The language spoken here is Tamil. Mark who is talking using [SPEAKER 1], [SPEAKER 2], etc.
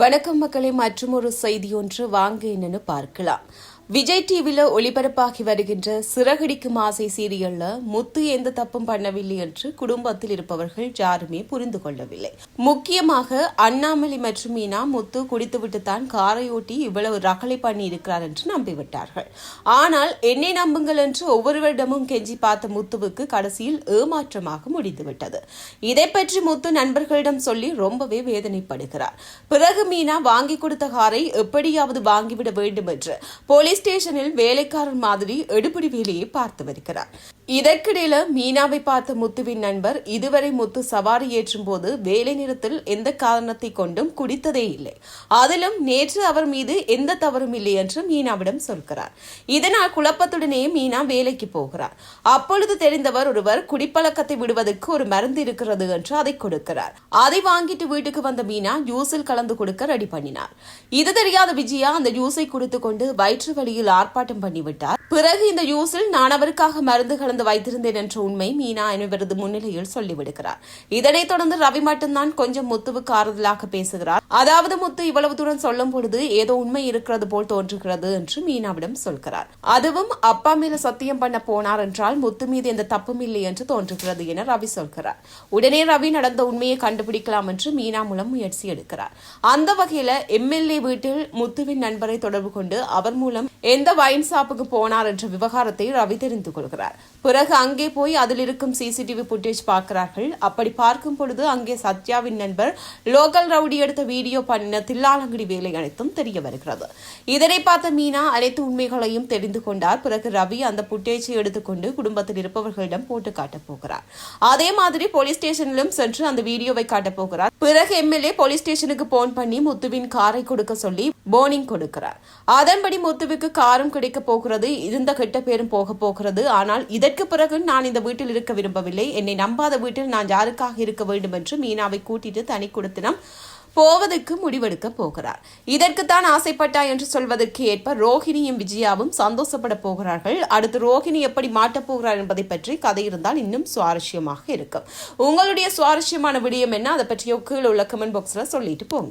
[SPEAKER 1] வணக்கம் மக்களை மற்றும் ஒரு செய்தி ஒன்று வாங்க என்னன்னு பார்க்கலாம். விஜய் டிவில ஒளிபரப்பாகி வருகின்ற சிறகடிக்கும் ஆசை சீரியல்ல முத்து எந்த தப்பும் பண்ணவில்லை என்று குடும்பத்தில் இருப்பவர்கள் யாருமே புரிந்து கொள்ளவில்லை. முக்கியமாக அண்ணாமலை மற்றும் மீனா முத்து குடித்துவிட்டு தான் இவ்வளவு ரகளை பண்ணி இருக்கிறார் என்று நம்பிவிட்டார்கள். ஆனால் என்னை நம்புங்கள் என்று ஒவ்வொருவரிடமும் கெஞ்சி பார்த்த முத்துவுக்கு கடைசியில் ஏமாற்றமாக முடிந்துவிட்டது. இதை பற்றி முத்து நண்பர்களிடம் சொல்லி ரொம்பவே வேதனைப்படுகிறார். பிறகு மீனா வாங்கி கொடுத்த காரை எப்படியாவது வாங்கிவிட வேண்டும் என்று போலீஸ் ஸ்டேஷனில் வேலைக்காரர் மாதிரி எடுபிடி வேலையை பார்த்து வருகிறார். இதற்கிடையில மீனாவை பார்த்த முத்துவின் நண்பர் இதுவரை முத்து சவாரி ஏற்றும் போது வேலை நிறத்தில் எந்த காரணத்தை கொண்டும் குடித்ததே இல்லை. அதிலும் நேற்று அவர் மீது எந்த தவறும் இல்லை என்று மீனாவிடம் சொல்கிறார். இதனால் குழப்பத்துடனே மீனா வேலைக்கு போகிறார். அப்பொழுது தெரிந்தவர் ஒருவர் குடிப்பழக்கத்தை விடுவதற்கு ஒரு மருந்து இருக்கிறது என்று அதை கொடுக்கிறார். அதை வாங்கிட்டு வீட்டுக்கு வந்த மீனா ஜூஸில் கலந்து கொடுக்க ரெடி பண்ணினார். இது தெரியாத விஜயா அந்த ஜூஸை குடித்துக் கொண்டு வயிற்று வழியில் ஆர்ப்பாட்டம் பண்ணிவிட்டார். பிறகு இந்த யூஸில் நான் அவருக்காக மருந்து கலந்து வைத்திருந்தேன் என்ற உண்மை மீனா இவரது முன்னிலையில் சொல்லிவிடுகிறார். இதனைத் தொடர்ந்து ரவி மட்டும்தான் கொஞ்சம் முத்துவுக்கு ஆறுதலாக பேசுகிறார். அதாவது முத்து இவ்வளவு தூரம் சொல்லும் பொழுது ஏதோ உண்மை இருக்கிறது போல் தோன்றுகிறது என்று மீனாவிடம் சொல்கிறார். அதுவும் அப்பா மேல சத்தியம் பண்ண போனார் என்றால் முத்து மீது எந்த தப்பும் இல்லை என்று தோன்றுகிறது என ரவி சொல்கிறார். உடனே ரவி நடந்த உண்மையை கண்டுபிடிக்கலாம் என்று மீனா மூலம் முயற்சி எடுக்கிறார். அந்த வகையில எம்எல்ஏ வீட்டில் முத்துவின் நண்பரை தொடர்பு கொண்டு அவர் மூலம் எந்த வைன் ஷாப்புக்கு போனார் என்ற விவகாரத்தை ரவி தெரிந்து கொள்கிறார். பிறகு அங்கே போய் அதில் இருக்கும் சிசிடிவி புட்டேஜ் பார்க்கிறார்கள். அப்படி பார்க்கும் பொழுது அங்கே சத்யாவின் நண்பர் லோக்கல் ரவுடி எடுத்த வீடியோ பண்ணின தில்லாலங்கடி வேலை அனைத்தும் தெரிய வருகிறது. இதனை பார்த்த மீனா அனைத்து உண்மைகளையும் தெரிந்து கொண்டார். பிறகு ரவி அந்த புட்டேஜை எடுத்துக்கொண்டு குடும்பத்தில் இருப்பவர்களிடம் போட்டு காட்டப் போகிறார். அதே மாதிரி போலீஸ் ஸ்டேஷனிலும் சென்று அந்த வீடியோவை காட்டப் போகிறார். பிறகு எம்எல்ஏ போலீஸ் ஸ்டேஷனுக்கு போன் பண்ணி முத்துவின் காரை கொடுக்க சொல்லி போனிங் கொடுக்கிறார். அதன்படி முத்துவுக்கு காரும் கிடைக்க போகிறது இருந்த கெட்ட பேரும் போக போகிறது. ஆனால் இதற்கு பிறகு நான் இந்த வீட்டில் இருக்க விரும்பவில்லை. என்னை நம்பாத வீட்டில் நான் யாருக்காக இருக்க வேண்டும் என்று மீனாவை கூட்டிட்டு தனி கொடுத்தினம் போவதற்கு முடிவெடுக்க போகிறார். இதற்குத்தான் ஆசைப்பட்டா என்று சொல்வதற்கு ஏற்ப ரோஹிணியும் விஜயாவும் சந்தோஷப்பட போகிறார்கள். அடுத்து ரோஹிணி எப்படி மாட்டப் போகிறார் என்பதை பற்றி கதை இருந்தால் இன்னும் சுவாரஸ்யமாக இருக்கும். உங்களுடைய சுவாரஸ்யமான விடயம் என்ன? அதை பற்றிய கீழே உள்ள கமெண்ட் பாக்ஸில் சொல்லிட்டு போங்க.